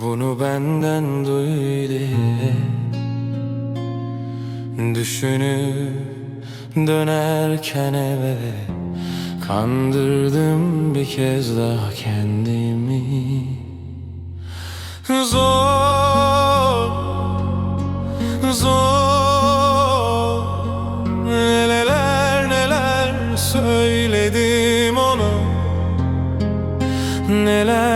Bunu benden duy diye Düşünüp dönerken eve Kandırdım bir kez daha kendimi. Zor Zor. Neler neler söyledim ona. Neler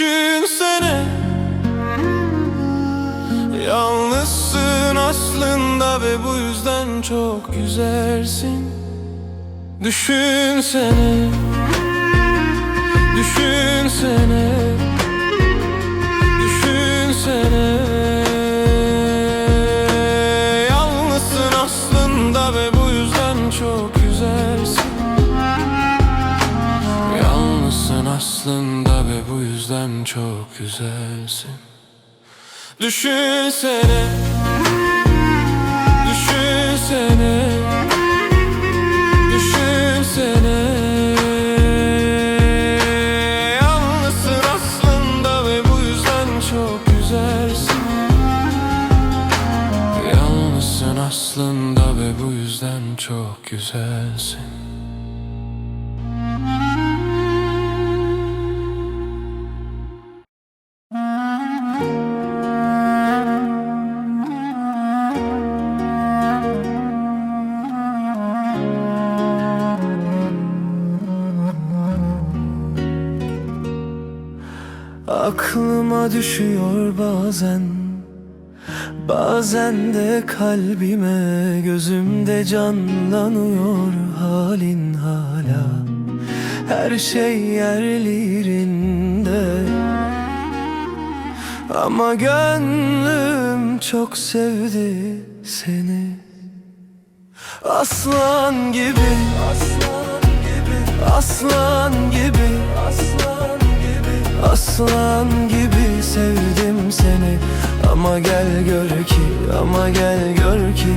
düşünsene. Yalnızsın aslında ve bu yüzden çok güzelsin. Düşünsene. Düşünsene bu yüzden çok güzelsin. Düşünsene Düşünsene Düşünsene. Yalnızsın aslında ve bu yüzden çok güzelsin. Yalnızsın aslında ve bu yüzden çok güzelsin Aklıma düşüyor bazen. Bazen de kalbime Gözümde canlanıyor halin hala. Her şey yerli yerinde Ama gönlüm çok sevdi seni. Aslan gibi Aslan gibi Aslan gibi Aslan Aslan gibi sevdim seni. Ama gel gör ki Ama gel gör ki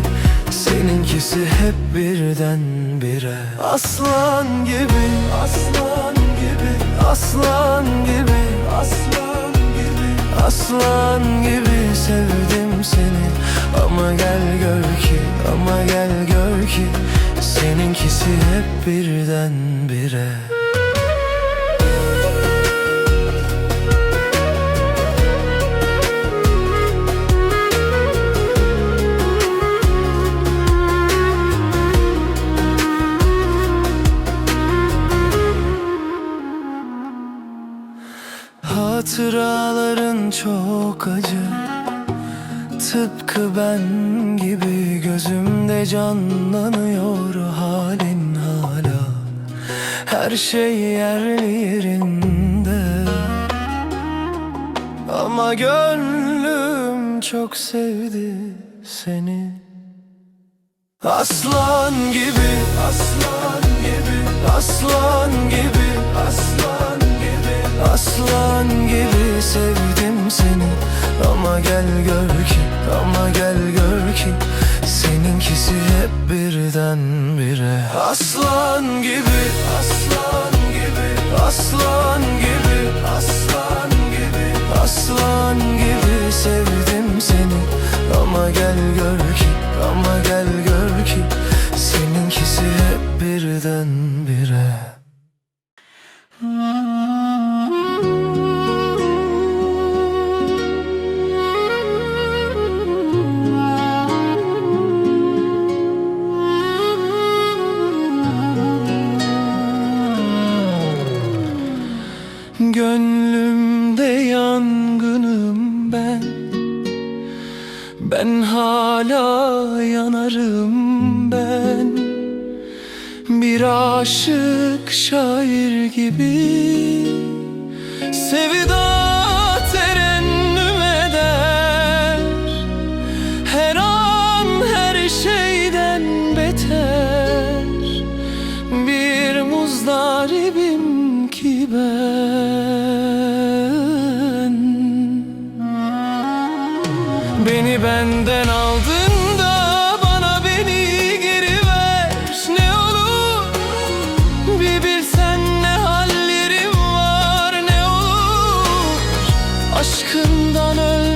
Seninkisi hep birden bire. Aslan gibi Aslan gibi Aslan gibi Aslan gibi Aslan gibi sevdim seni. Ama gel gör ki Ama gel gör ki Seninkisi hep birden bire ben gibi gözümde canlanıyor halin hala. Her şey yerli yerinde. Ama gönlüm çok sevdi seni. Aslan gibi, aslan gibi, aslan gibi, aslan gibi, aslan gibi sevdim seni. Ama gel gör ki, ama gel gör ki, seninkisi hep birden bire. Aslan gibi, aslan gibi, aslan gibi, aslan gibi, aslan gibi sevdim seni. Ama gel gör ki, ama gel gör şair gibi. Sevda aşkından öl.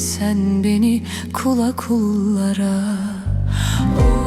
Sen beni kula kullara. Oh.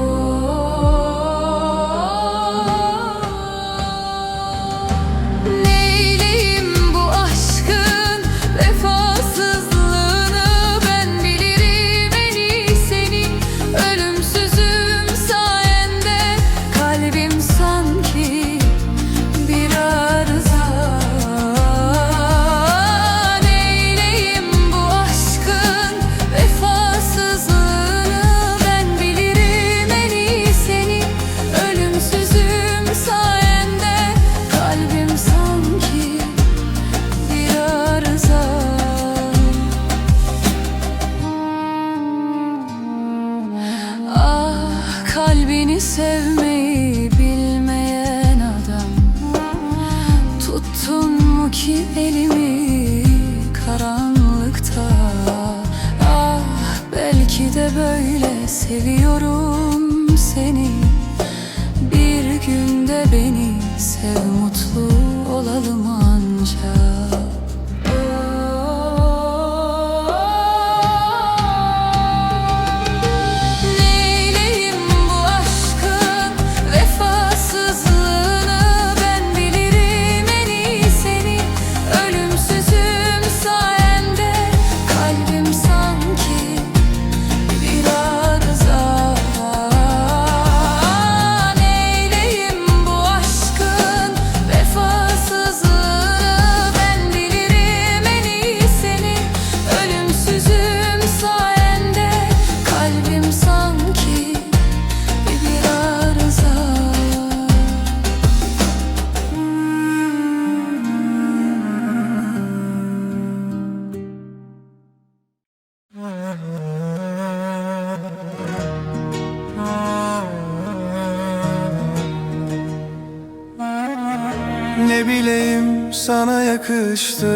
too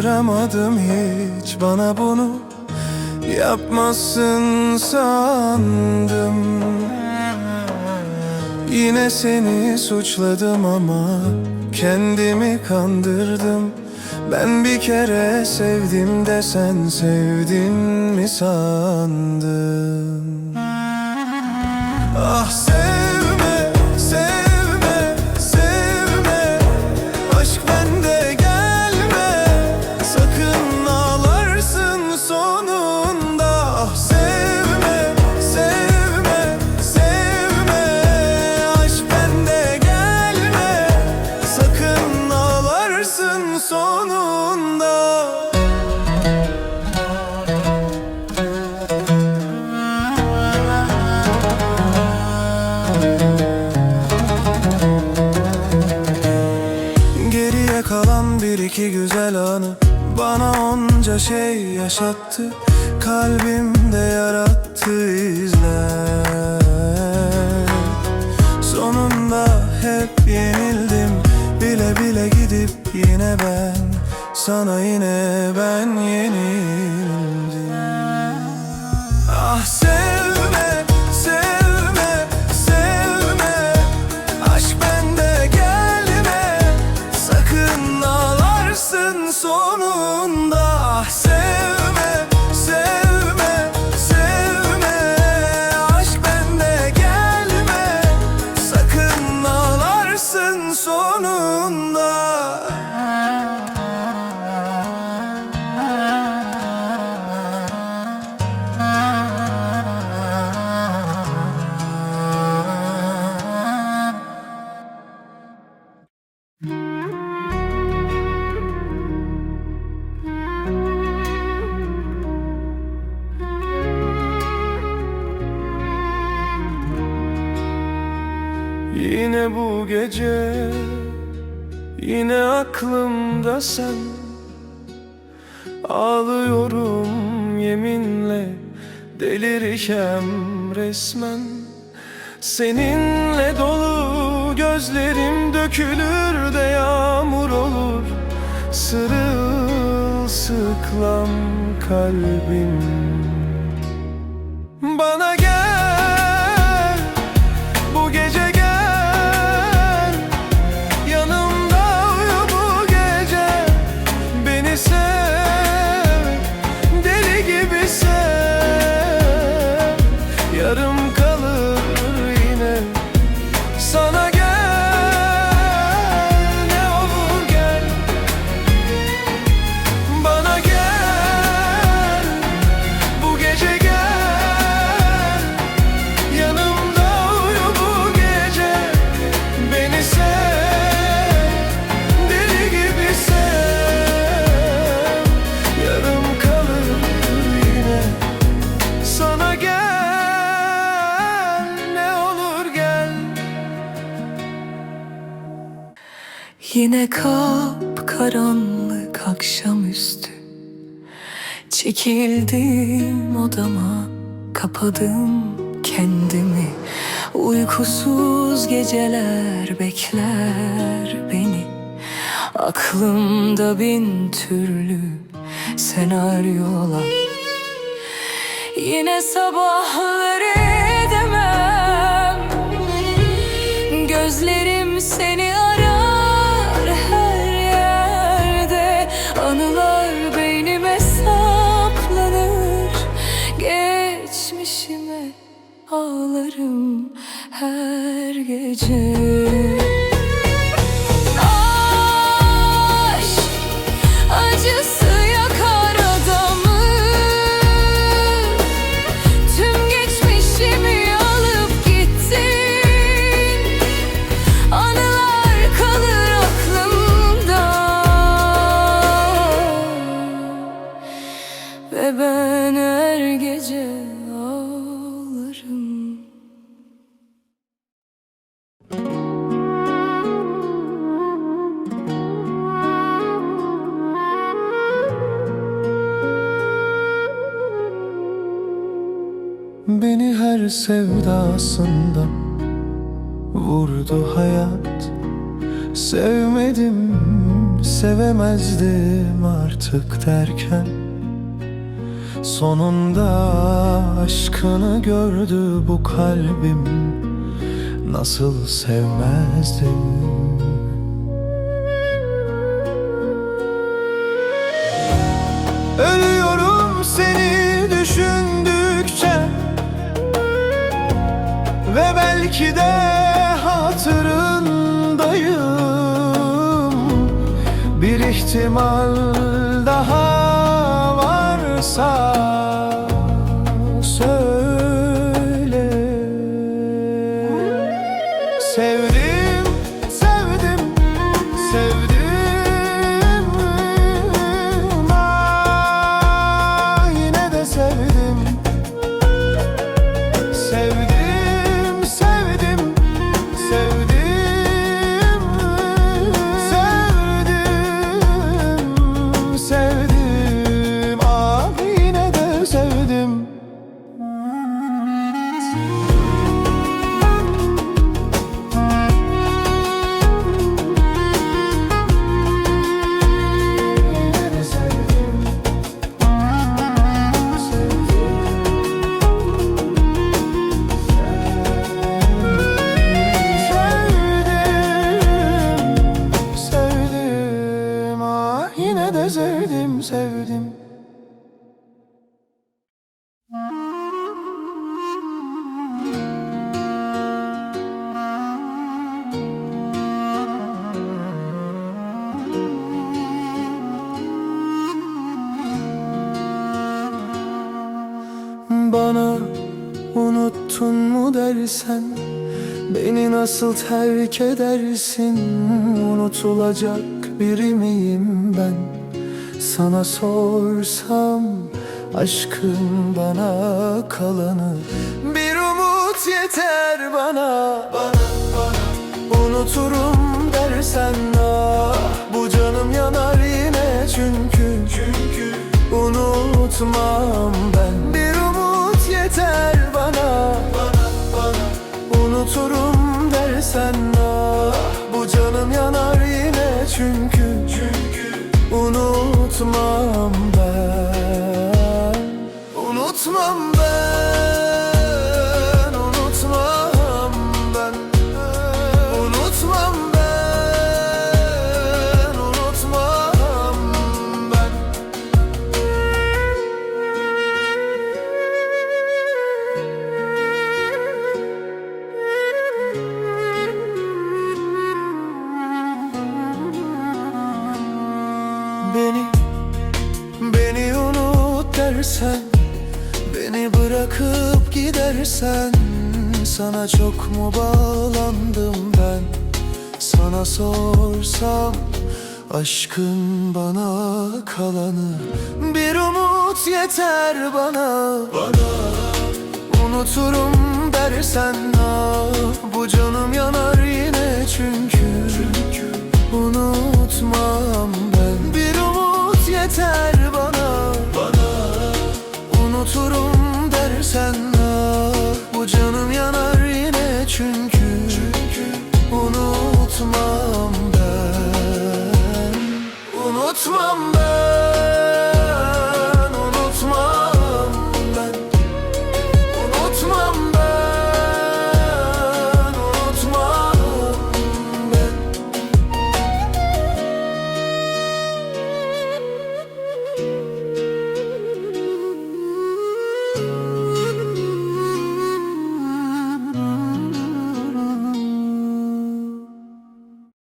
Şaşıramadım hiç bana bunu Yapmazsın sandım. Yine seni suçladım ama Kendimi kandırdım. Ben bir kere sevdim de sen sevdin mi sandın? Ah sen Bunca şey yaşattı Kalbimde yarattı izler. Sonunda hep yenildim Bile bile gidip yine ben Sana yine ben yenildim. Ah sen gece Yine aklımda sen. Ağlıyorum yeminle Delirişem resmen. Seninle dolu gözlerim dökülür de yağmur olur. Sırılsıklam kalbim. Çekildim odama, kapadım kendimi. Uykusuz geceler bekler beni. Aklımda bin türlü senaryolar. Yine sabahları edemem. Gözlerim seni geçmişime ağlarım her gece. sevdasında vurdu hayat. Sevmedim, sevemezdim artık derken. Sonunda aşkını gördü bu kalbim. Nasıl sevmezdim? Belki de hatırındayım. Bir ihtimal nasıl terk edersin? Unutulacak biri miyim ben? Sana sorsam Aşkın bana kalanı. Bir umut yeter bana. Bana bana. Unuturum dersen ah Bu canım yanar yine çünkü. Çünkü. Unutmam ben. Bir umut yeter bana. Bana bana. Unuturum dersen ah Bu canım yanar yine çünkü. Çünkü. Unutmam Beni bırakıp gidersen Sana çok mu bağlandım ben? Sana sorsam Aşkın bana kalanı Bir umut yeter bana. Bana Unuturum dersen ah Bu canım yanar yine çünkü. Unutmam ben. Bir umut yeter Bana Unuturum dersen ah Bu canım yanar